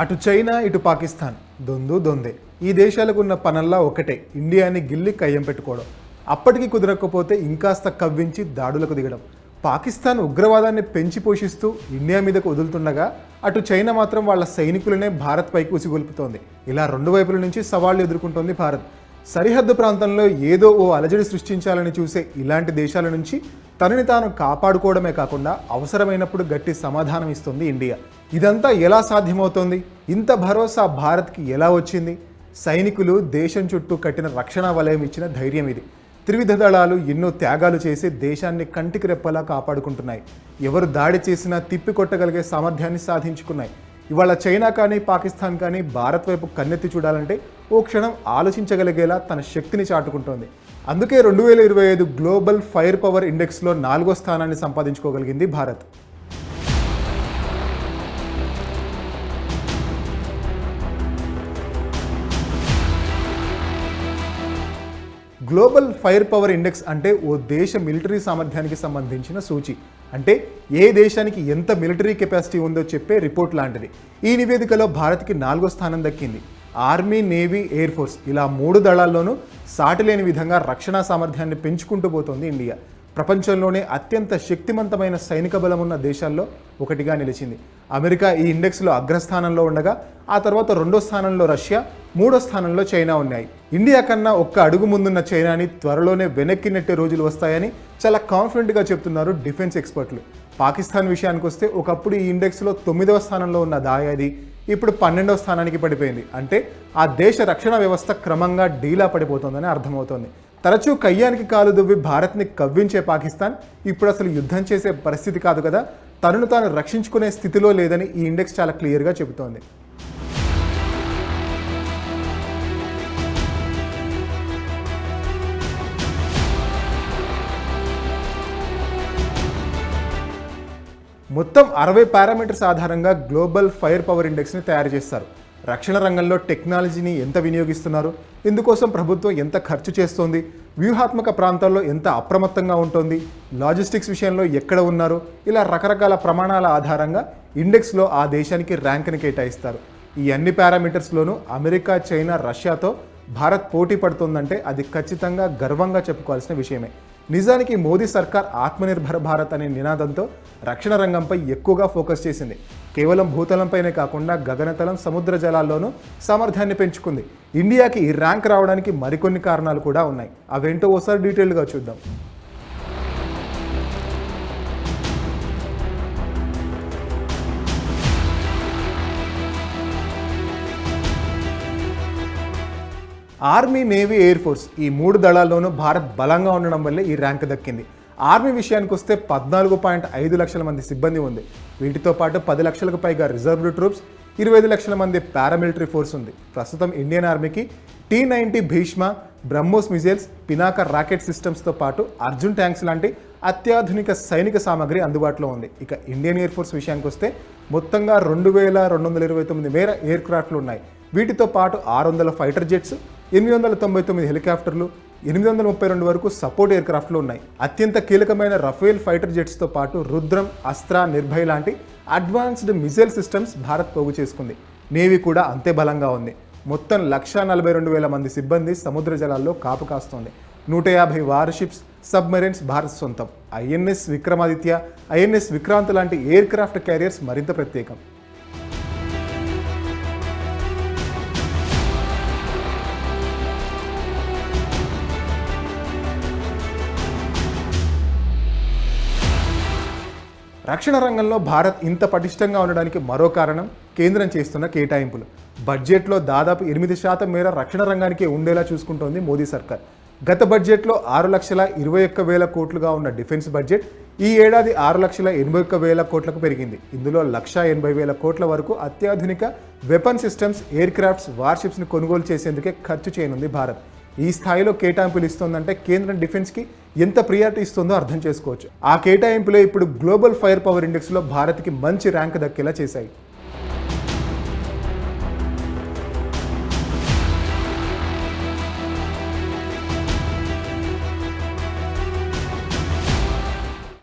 అటు చైనా ఇటు పాకిస్తాన్. దొందు దొందే. ఈ దేశాలకు ఉన్న పనల్లా ఒకటే ఇండియాని గిల్లి కయ్యం పెట్టుకోవడం. అప్పటికి కుదరకపోతే ఇంకాస్త కవ్వించి దాడులకు దిగడం. పాకిస్తాన్ ఉగ్రవాదాన్ని పెంచి పోషిస్తూ ఇండియా మీదకు వదులుతుండగా అటు చైనా మాత్రం వాళ్ళ సైనికులనే భారత్ పైకి ఉసిగొల్పుతోంది. ఇలా రెండు వైపుల నుంచి సవాళ్ళు ఎదుర్కొంటోంది భారత్. సరిహద్దు ప్రాంతంలో ఏదో ఓ అలజడి సృష్టించాలని చూసే ఇలాంటి దేశాల నుంచి తనని తాను కాపాడుకోవడమే కాకుండా అవసరమైనప్పుడు గట్టి సమాధానం ఇస్తుంది ఇండియా. ఇదంతా ఎలా సాధ్యమవుతోంది? ఇంత భరోసా భారత్కి ఎలా వచ్చింది? సైనికులు దేశం చుట్టూ కట్టిన రక్షణ వలయం ఇచ్చిన ధైర్యం ఇది. త్రివిధ దళాలు ఎన్నో త్యాగాలు చేసి దేశాన్ని కంటికి రెప్పలా కాపాడుకుంటున్నాయి. ఎవరు దాడి చేసినా తిప్పికొట్టగలిగే సామర్థ్యాన్ని సాధించుకున్నాయి. ఇవాళ చైనా కానీ పాకిస్తాన్ కానీ భారత్ వైపు కన్నెత్తి చూడాలంటే ఓ క్షణం ఆలోచించగలిగేలా తన శక్తిని చాటుకుంటోంది. అందుకే రెండు వేల ఇరవై ఐదు గ్లోబల్ ఫైర్ పవర్ ఇండెక్స్లో నాలుగో స్థానాన్ని సంపాదించుకోగలిగింది Bharat. Global fire power index అంటే ఓ దేశ మిలిటరీ సామర్థ్యానికి సంబంధించిన సూచి. అంటే ఏ దేశానికి ఎంత మిలిటరీ కెపాసిటీ ఉందో చెప్పే రిపోర్ట్ లాంటిది. ఈ నివేదికలో భారత్కి నాలుగో స్థానం దక్కింది. ఆర్మీ నేవీ ఎయిర్ ఫోర్స్ ఇలా మూడు దళాల్లోనూ సాటిలేని విధంగా రక్షణ సామర్థ్యాన్ని పెంచుకుంటూ పోతోంది ఇండియా. ప్రపంచంలోనే అత్యంత శక్తివంతమైన సైనిక బలం ఉన్న దేశాల్లో ఒకటిగా నిలిచింది. అమెరికా ఈ ఇండెక్స్లో అగ్రస్థానంలో ఉండగా ఆ తర్వాత రెండో స్థానంలో రష్యా మూడో స్థానంలో చైనా ఉన్నాయి. ఇండియా కన్నా ఒక్క అడుగు ముందున్న చైనాని త్వరలోనే వెనక్కి నెట్టే రోజులు వస్తాయని చాలా కాన్ఫిడెంట్గా చెప్తున్నారు డిఫెన్స్ ఎక్స్పర్ట్లు. పాకిస్తాన్ విషయానికి వస్తే ఒకప్పుడు ఈ ఇండెక్స్లో తొమ్మిదవ స్థానంలో ఉన్న దాయాది ఇప్పుడు పన్నెండవ స్థానానికి పడిపోయింది. అంటే ఆ దేశ రక్షణ వ్యవస్థ క్రమంగా డీలా పడిపోతుందని అర్థమవుతోంది. తరచూ కయ్యానికి కాలు దువ్వి భారత్ని కవ్వించే పాకిస్తాన్ ఇప్పుడు అసలు యుద్ధం చేసే పరిస్థితి కాదు కదా. తనను తాను రక్షించుకునే స్థితిలో లేదని ఈ ఇండెక్స్ చాలా క్లియర్గా చెబుతోంది. మొత్తం అరవై పారామీటర్స్ ఆధారంగా గ్లోబల్ ఫైర్ పవర్ ఇండెక్స్ని తయారు చేస్తారు. రక్షణ రంగంలో టెక్నాలజీని ఎంత వినియోగిస్తున్నారు? ఇందుకోసం ప్రభుత్వం ఎంత ఖర్చు చేస్తోంది? వ్యూహాత్మక ప్రాంతాల్లో ఎంత అప్రమత్తంగా ఉంటుంది? లాజిస్టిక్స్ విషయంలో ఎక్కడ ఉన్నారు? ఇలా రకరకాల ప్రమాణాల ఆధారంగా ఇండెక్స్లో ఆ దేశానికి ర్యాంక్ని కేటాయిస్తారు. ఈ అన్ని పారామీటర్స్లోనూ అమెరికా చైనా రష్యాతో భారత్ పోటీ పడుతుందంటే అది ఖచ్చితంగా గర్వంగా చెప్పుకోవాల్సిన విషయమే. నిజానికి మోదీ సర్కార్ ఆత్మనిర్భర్ భారత్ అనే నినాదంతో రక్షణ రంగంపై ఎక్కువగా ఫోకస్ చేసింది. కేవలం భూతలంపైనే కాకుండా గగనతలం సముద్ర జలాల్లోనూ సామర్థ్యాన్ని పెంచుకుంది. ఇండియాకి ఈ ర్యాంక్ రావడానికి మరికొన్ని కారణాలు కూడా ఉన్నాయి. అవేంటో ఓసారి డీటెయిల్గా చూద్దాం. ఆర్మీ నేవీ ఎయిర్ ఫోర్స్ ఈ మూడు దళాల్లోనూ భారత్ బలంగా ఉండడం వల్లే ఈ ర్యాంక్ దక్కింది. ఆర్మీ విషయానికి వస్తే పద్నాలుగు పాయింట్ ఐదు లక్షల మంది సిబ్బంది ఉంది. వీటితో పాటు పది లక్షలకు పైగా రిజర్వ్డ్ ట్రూప్స్ ఇరవై ఐదు లక్షల మంది పారామిలిటరీ ఫోర్స్ ఉంది. ప్రస్తుతం ఇండియన్ ఆర్మీకి T ninety Bhishma BrahMos missiles Pinaka rocket సిస్టమ్స్తో పాటు అర్జున్ ట్యాంక్స్ లాంటి అత్యాధునిక సైనిక సామాగ్రి అందుబాటులో ఉంది. ఇక ఇండియన్ ఎయిర్ ఫోర్స్ విషయానికి వస్తే మొత్తంగా రెండు వేల రెండు వందల ఇరవై తొమ్మిది మేర ఎయిర్ క్రాఫ్ట్లు ఉన్నాయి. వీటితో పాటు ఆరు వందల ఫైటర్ జెట్స్ ఎనిమిది వందల తొంభై తొమ్మిది హెలికాప్టర్లు ఎనిమిది వందల ముప్పై రెండు వరకు సపోర్ట్ ఎయిర్క్రాఫ్ట్లు ఉన్నాయి. అత్యంత కీలకమైన రఫేల్ ఫైటర్ జెట్స్తో పాటు రుద్రం అస్త్ర నిర్భయ్ లాంటి అడ్వాన్స్డ్ మిజైల్ సిస్టమ్స్ భారత్ పోగు చేసుకుంది. నేవీ కూడా అంతే బలంగా ఉంది. మొత్తం లక్షా నలభై రెండు వేల మంది సిబ్బంది సముద్ర జలాల్లో కాపు కాస్తోంది. నూట యాభై వార్షిప్స్ సబ్మెరైన్స్ భారత్ సొంతం. ఐఎన్ఎస్ విక్రమాదిత్య ఐఎన్ఎస్ విక్రాంత్ లాంటి ఎయిర్ క్రాఫ్ట్ క్యారియర్స్ మరింత ప్రత్యేకం. రక్షణ రంగంలో భారత్ ఇంత పటిష్టంగా ఉండడానికి మరో కారణం కేంద్రం చేస్తున్న కేటాయింపులు. బడ్జెట్లో దాదాపు ఎనిమిది శాతం మేర రక్షణ రంగానికి ఉండేలా చూసుకుంటోంది మోదీ సర్కార్. గత బడ్జెట్లో ఆరు లక్షల ఇరవై ఒక్క వేల కోట్లుగా ఉన్న డిఫెన్స్ బడ్జెట్ ఈ ఏడాది ఆరు లక్షల ఎనభై ఒక్క వేల కోట్లకు పెరిగింది. ఇందులో లక్ష ఎనభై వేల కోట్ల వరకు అత్యాధునిక వెపన్ సిస్టమ్స్ ఎయిర్ క్రాఫ్ట్స్ వార్షిప్స్ని కొనుగోలు చేసేందుకే ఖర్చు చేయనుంది భారత్. ఈ స్థాయిలో కేటాయింపులు ఇస్తోందంటే కేంద్రం డిఫెన్స్కి ఎంత ప్రియారిటీ ఇస్తుందో అర్థం చేసుకోవచ్చు. ఆ కేటాయింపులే ఇప్పుడు గ్లోబల్ ఫైర్ పవర్ ఇండెక్స్లో భారత్కి మంచి ర్యాంక్ దక్కేలా చేశాయి.